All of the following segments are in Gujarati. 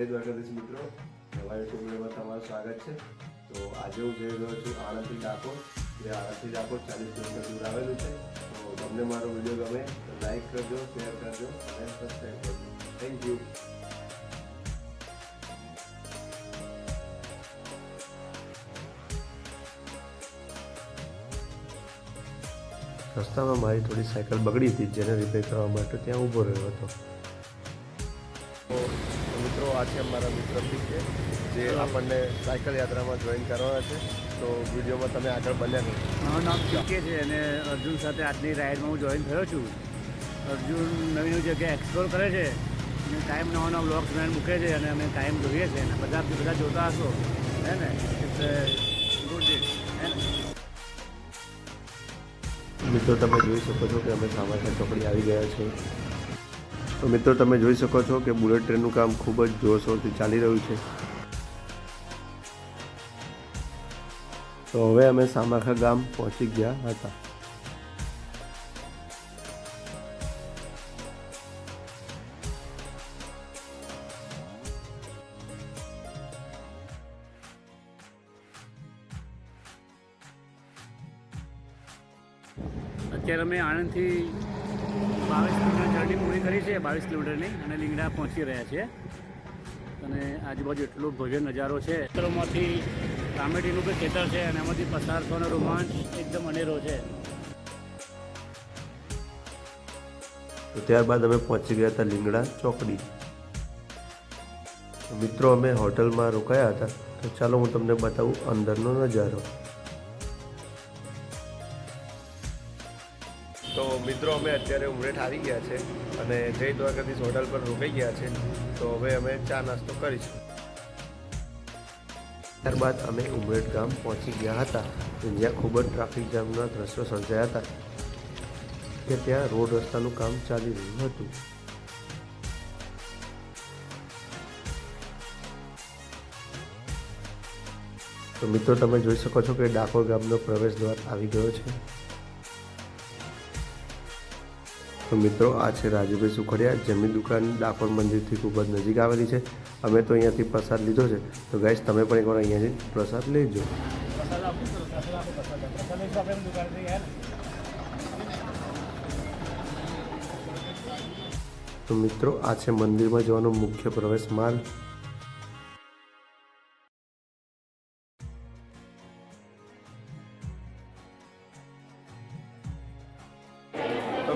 જય દ્વારકાધીશ મિત્રો. નવા યુટ્યુબ તમારું સ્વાગત છે. તો આજે હું જઈ રહ્યો છું આણંદથી ડાકોર જે આણંદથી ડાકોર ચાલીસ કિલોમીટર દૂર આવેલું છે. તો તમને મારો વીડિયો ગમે તો લાઈક કરજો શેર કરજો અને સબસ્ક્રાઈબ કરજો. થેન્ક યુ રસ્તામાં મારી થોડી સાયકલ બગડી હતી, જેને રિપેર કરવા માટે ત્યાં ઊભો રહ્યો હતો. મિત્રો આ છે અમારા મિત્ર છે જે આપણને સાયકલ યાત્રામાં જોઈન કરવાના છે. તો વિડીયોમાં તમે આગળ બન્યા રહો મારું નામ ચીકે છે અને અર્જુન સાથે આજની રાઇડમાં હું જોઈન થયો છું. અર્જુન નવી નવી જગ્યા એક્સપ્લોર કરે છે. અને ટાઈમ નવા નવા બ્લોગ્સ મેન મૂકે છે અને અમે ટાઈમ જોઈએ છે. અને બધા બધા જોતા હશો. હે ને? ઇટ્સ ગુડ હે ને? મિત્રો તમે જોઈ શકો છો કે અમે સામાન્ય ચોકડી આવી ગયા છે તો મિત્રો, તમે જોઈ શકો છો કે બુલેટ ટ્રેનનું કામ ખૂબ જ જોરશોરથી ચાલી રહ્યું છે. તો હવે અમે સામાખા ગામ પહોંચી ગયા હતા. અત્યારે અમે આણંદથી બાવીસ કિલોમીટર જર્ની પૂરી કરી છે, બાવીસ કિલોમીટરની, અને લીંગડા પહોંચી રહ્યા છીએ. અને આજુબાજુ એટલો ભવ્ય નજારો છે. ખેતરોમાંથી કામેડીનું બી ખેતર છે, અને એમાંથી પસાર થવાનો રોમાંચ એકદમ અનેરો છે. ત્યારબાદ અમે પહોંચી ગયા હતા લીંગડા ચોકડી. મિત્રો અમે હોટલમાં રોકાયા હતા. તો ચાલો હું તમને બતાવું અંદરનો નજારો. તો મિત્રો અમે અત્યારે ઉમરેઠ આવી ગયા છે અને જય દ્વારકાધીશ હોટલ પર રોકાઈ ગયા છે. તો હવે અમે ચા નાસ્તો કરીશું. ત્યારબાદ અમે ઉમરેઠ ગામ પહોંચી ગયા હતા. જ્યાં ખૂબ જ ટ્રાફિક જામના દ્રશ્યો સર્જાયા હતા કે ત્યાં રોડ રસ્તાનું કામ ચાલી રહ્યું હતું. તો મિત્રો તમે જોઈ શકો છો કે ડાકોર ગામનો પ્રવેશ દ્વાર આવી ગયો છે. તો મિત્રો, આ છે રાજુભાઈ સુખડિયા, જેમની દુકાન ડાકોર મંદિરથી ખૂબ જ નજીક આવેલી છે. અમે તો અહીંયાથી પ્રસાદ લીધો છે. તો ગાઈશ તમે પણ એકવાર અહીંયાથી પ્રસાદ લેજો. તો મિત્રો, આ છે મંદિરમાં જવાનો મુખ્ય પ્રવેશ માર્ગ.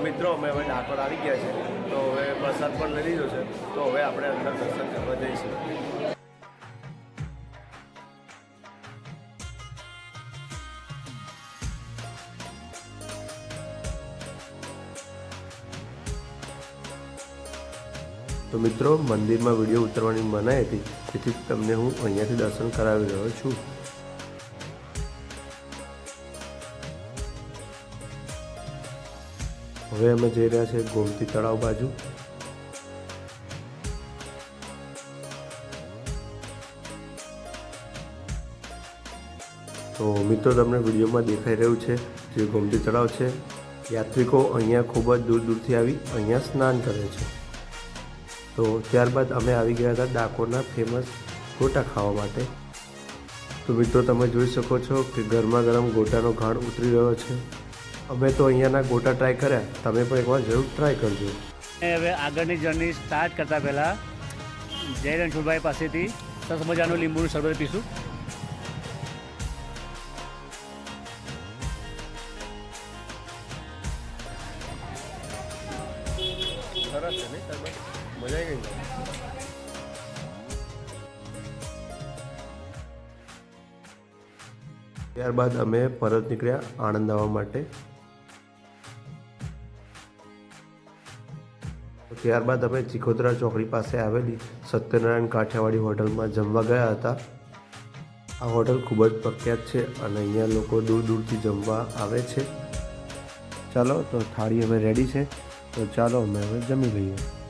મિત્રો, અમે હવે ડાકોર આવી ગયા છે. તો હવે પ્રસાદ પણ લઈ લીધો છે. તો હવે આપણે અંદર દર્શન કરવા જઈશું. તો મિત્રો, મંદિરમાં વીડિયો ઉતરવાની મનાઈ હતી. તેથી તમને હું અહીંયાથી દર્શન કરાવી રહ્યો છું. હવે અમે જઈ રહ્યા છે ગોમતી તળાવ બાજુ. તો મિત્રો, તમને વિડીયોમાં દેખાઈ રહ્યું છે જે ગોમતી તળાવ છે. યાત્રિકો અહીંયા ખૂબ જ દૂર દૂરથી આવી અહીંયા સ્નાન કરે છે. તો ત્યારબાદ અમે આવી ગયા હતા ડાકોરના ફેમસ ગોટા ખાવા માટે. તો મિત્રો, તમે જોઈ શકો છો કે ગરમા ગરમ ગોટાનો ઘાણ ઉતરી રહ્યો છે. અમે તો અહીંયાના ગોટા ટ્રાય કર્યા. તમે પણ એકવાર જરૂર ટ્રાય કરજો. હવે આગળની જર્ની સ્ટાર્ટ કરતાં પહેલાં જય રણછોડભાઈ પાસેથી સરસ મજાનું લીંબુનું શરબત પીશું. મજા આવી ગઈ. ત્યારબાદ અમે પરત નીકળ્યા આણંદ આવવા માટે. ત્યારબાદ અમે ચિખોદરા ચોકડી પાસે આવેલી સત્યનારાયણ કાઠિયાવાડી હોટલમાં જમવા ગયા હતા. આ હોટલ ખૂબ જ પ્રખ્યાત છે અને અહીંયા લોકો દૂર દૂરથી જમવા આવે છે. ચાલો, તો થાળી હવે રેડી છે. તો ચાલો, અમે હવે જમી લઈએ.